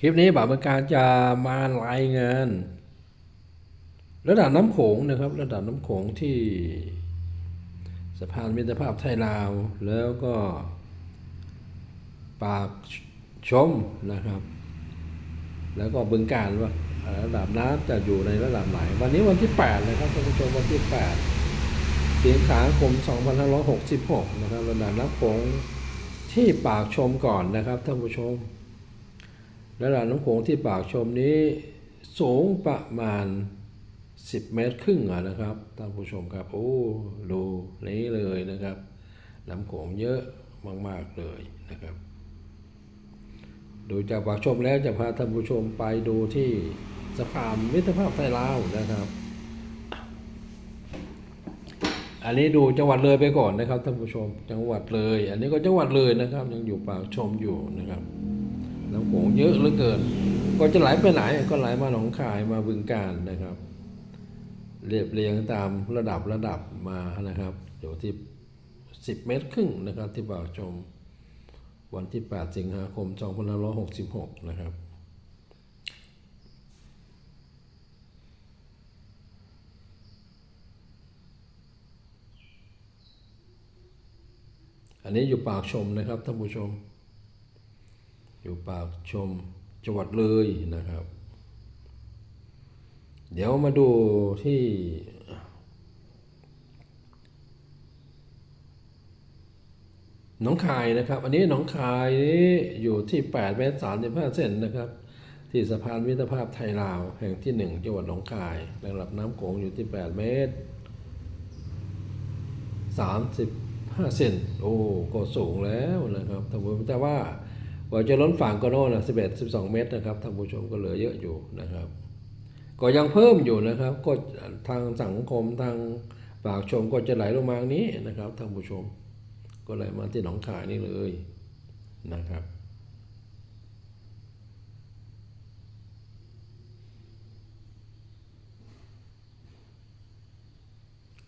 คลิปนี้บ่าวเมืองการจะมารายงาน ระดับน้ำโขงนะครับ ระดับน้ำโขงที่สะพานมิตรภาพไทยลาว แล้วก็ปากชมนะครับ แล้วก็บึงการว่าระดับน้ำจะอยู่ในระดับไหน วันนี้วันที่ 8 นะครับท่านผู้ชมวันที่ 8 สิงหาคม 2566 นะครับระดับน้ำโขงที่ปากชมก่อนนะครับท่านผู้ชม ระดับน้ำโขงที่ปากชมนี้สูงประมาณ 10 เมตรครึ่งอะนะครับท่านผู้ชมครับโอ้ดูนี้เลยนะครับน้ำโขงเยอะมาก ๆ เลยนะครับ ดูจากปากชมแล้วจะพาท่านผู้ชมไปดูที่สะพานมิตรภาพไทยลาวนะครับ อันนี้ดูจังหวัดเลยไปก่อนนะครับท่านผู้ชมจังหวัดเลย อันนี้ก็จังหวัดเลยนะครับ ยังอยู่ปากชมอยู่นะครับ น้ำโขงเยอะเหลือเกิน ก็จะไหลไปไหนก็ไหลมาหนองคายมาบึงการนะครับ เรียบเรียงตามระดับระดับมานะครับอยู่ที่ 10 เมตรครึ่งนะครับที่ปากชมวันที่ 8 สิงหาคม 2566 นะครับอันนี้อยู่ปากชมนะครับท่านผู้ชม อยู่ปากชมจังหวัดเลยนะครับ เดี๋ยวมาดูที่หนองคายนะครับ อันนี้หนองคายนี้อยู่ที่8เมตร35เซนนะครับ ที่สะพานมิตรภาพไทยลาว แห่งที่ 1 จังหวัดหนองคายระดับน้ำโขงอยู่ที่ 8 เมตร 35เซนโอ้ก็สูงแล้วนะครับทานผู้ชมแต่ว่า กว่าจะล้นฝั่งก็โน่นนะ11 12เมตรนะครับท่านผู้ชมก็เหลือเยอะอยู่นะครับ ก็ยังเพิ่มอยู่นะครับ ก็ทางสังคมทางปากชมก็จะไหลลงมาทางนี้นะครับท่านผู้ชม ก็ไหลมาที่หนองคายนี่เลยนะครับ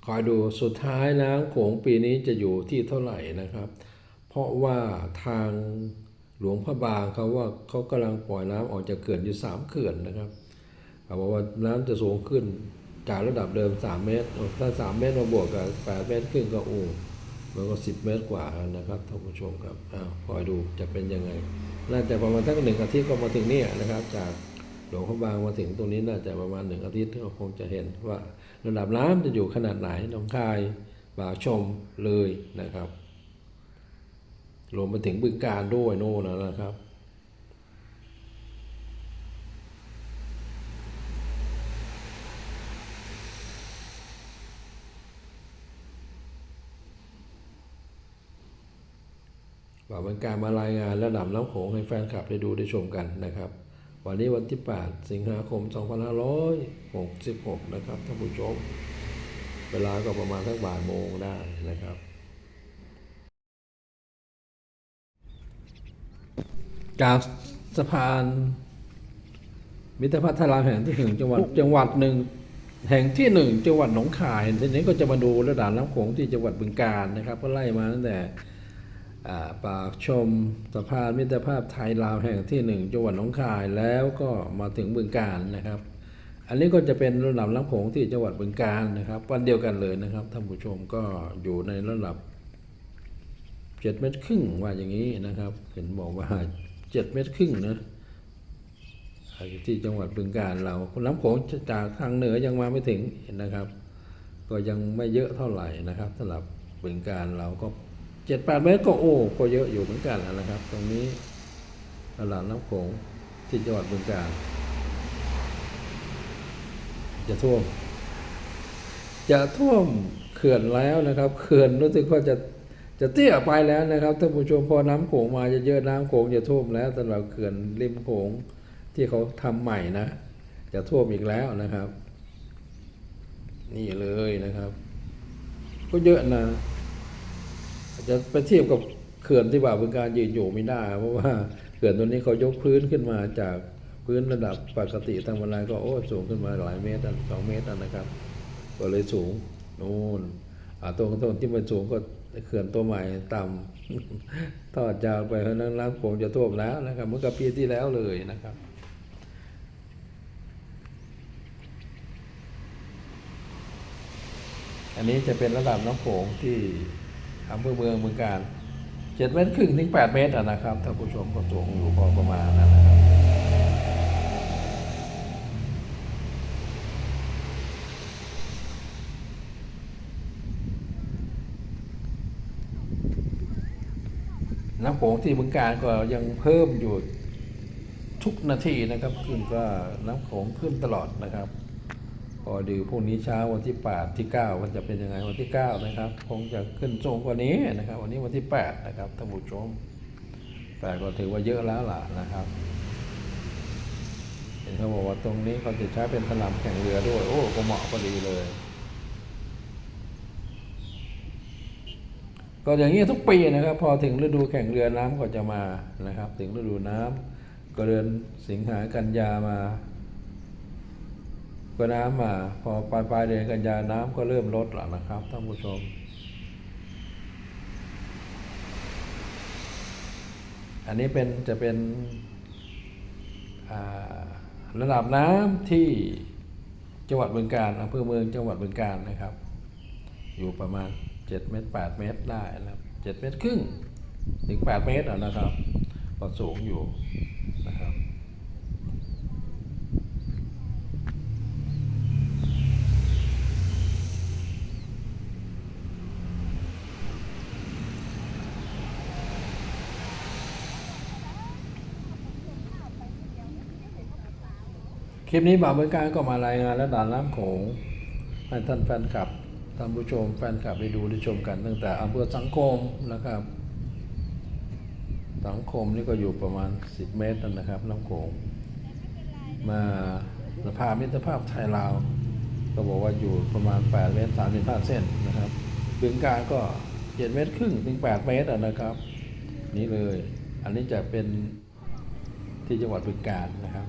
คอยดูสุดท้ายน้ำโขงปีนี้จะอยู่ที่เท่าไหร่นะครับ เพราะว่าทาง หลวงพระบางเขาว่าเขากำลังปล่อยน้ำออกจากเขื่อนอยู่สามเขื่อนนะครับเขาบอกว่าน้ำจะสูงขึ้นจากระดับเดิม 3 เมตร ถ้า 3 เมตรมาบวกกับ 8 เมตรครึ่งก็โอ้มันก็ 10 เมตรกว่านะครับท่านผู้ชมครับอ้าวคอยดูจะเป็นยังไง น่าจะประมาณทั้งหนึ่งอาทิตย์ก็มาถึงนี่นะครับ จากหลวงพระบางมาถึงตรงนี้น่าจะประมาณหนึ่งอาทิตย์ก็คงจะเห็นว่าระดับน้ำจะอยู่ขนาดไหนหนองคายป่าชมเลยนะครับ รวมไปถึงบึงการด้วยโน่นนะครับ ว่าเป็นการมารายงานระดับน้ำโขงให้แฟนคลับได้ดูได้ชมกันนะครับ วันนี้วันที่ 8 สิงหาคม 2566 นะครับท่านผู้ชม เวลาก็ประมาณสักบ่ายโมงได้นะครับ จากสะพาน มิตรภาพไทยลาวแห่งที่หนึ่งจังหวัดจังหวัดหนึ่งแห่งที่หนึ่งจังหวัดหนองคายทีนี้ก็จะมาดูระดับน้ำโขงที่จังหวัดบึงกาฬนะครับ ก็ไล่มาตั้งแต่อ่าปากชมสะพานมิตรภาพไทยลาวแห่งที่หนึ่งจังหวัดหนองคายแล้วก็มาถึงบึงการนะครับ อันนี้ก็จะเป็นระดับน้ำโขงที่จังหวัดบึงการนะครับ วันเดียวกันเลยนะครับท่านผู้ชมก็อยู่ในระดับเจ็ดเมตรครึ่งว่าอย่างนี้นะครับ เห็นบอกว่า เจ็ดเมตรครึ่งนะที่จังหวัดบึงการเราน้ำโขงจากทางเหนือยังมาไม่ถึงนะครับ ก็ยังไม่เยอะเท่าไหร่นะครับสำหรับบึงการเราก็เจ็ดแปดเมตรก็โอ้ก็เยอะอยู่เหมือนกันนะครับ ตรงนี้ตลาดน้ำโขงที่จังหวัดบึงกาฬจะท่วม จะท่วมเขื่อนแล้วนะครับ เขื่อนรู้สึกว่าจะ จะเตี้ยไปแล้วนะครับท่านผู้ชมพอน้ำโขงมาเยอะๆน้ำโขงจะท่วมแล้วสำหรับเขื่อนริมโขงที่เขาทำใหม่นะ จะท่วมอีกแล้วนะครับ นี่เลยนะครับ ก็เยอะนะจะไปเทียบกับเขื่อนที่บ่าบึงการยืนอยู่ไม่ได้ เพราะว่าเขื่อนตัวนี้เขายกพื้นขึ้นมาจากพื้นระดับปกติธรรมดาก็โอ้สูงขึ้นมาหลายเมตรสองเมตรนะครับ ก็เลยสูงนู่น อ่าตรงตรงที่มันสูงก็เขื่อนตัวใหม่ต่ำทอดยาวไปเพราะนั้นน้ำโขงจะท่วมแล้วนะครับเมื่อกับปีที่แล้วเลยนะครับอันนี้จะเป็นระดับน้ำโขงที่อำเภอเมืองเมืองการเจ็ดเมตรครึ่งถึงแปดเมตรนะครับท่านผู้ชมก็สูงอยู่พอประมาณนั้นนะครับ น้ำโขงที่บึงการก็ยังเพิ่มอยู่ทุกนาทีนะครับขึ้นก็น้ำโขงขึ้นตลอดนะครับ พอดีพรุ่งนี้เช้าวันที่8ที่9มันจะเป็นยังไงวันที่9นะครับคงจะขึ้นสูงกว่านี้นะครับ วันนี้วันที่ 8 นะครับท่านผู้ชมแต่ก็ถือว่าเยอะแล้วล่ะนะครับเห็นเขาบอกว่าตรงนี้เขาจะใช้เป็นสนามแข่งเรือด้วย โอ้ก็เหมาะพอดีเลย ก็อย่างนี้ทุกปีนะครับ พอถึงฤดูแข่งเรือน้ำก็จะมานะครับ ถึงฤดูน้ำก็เดือนสิงหากันยามา ก็น้ำมา พอปลายปลายเดือนกันยาน้ำก็เริ่มลดแล้วนะครับท่านผู้ชม อันนี้เป็นจะเป็นระดับน้ำที่จังหวัดบึงกาฬอำเภอเมืองจังหวัดบึงกาฬนะครับ อยู่ประมาณ 7เมตร8เมตรได้นะครับ7เมตรครึ่งถึง8เมตรอนะครับก็สูงอยู่นะครับคลิปนี้บ่าวบริการก็มารายงานและด่านน้ำโขงให้ท่านแฟนคลับ ท่านผู้ชมแฟนคลับได้ดูได้ชมกันตั้งแต่อำเภอสังคมนะครับ สังคมนี่ก็อยู่ประมาณ 10 เมตรนะครับน้ำโขงมาสภามิตรภาพไทยลาว ก็บอกว่าอยู่ประมาณ 8 เมตร 35 เส้นนะครับบึงการก็ 7 เมตรครึ่งถึง 8 เมตรนะครับ นี่เลย อันนี้จะเป็นที่จังหวัดบึงการนะครับ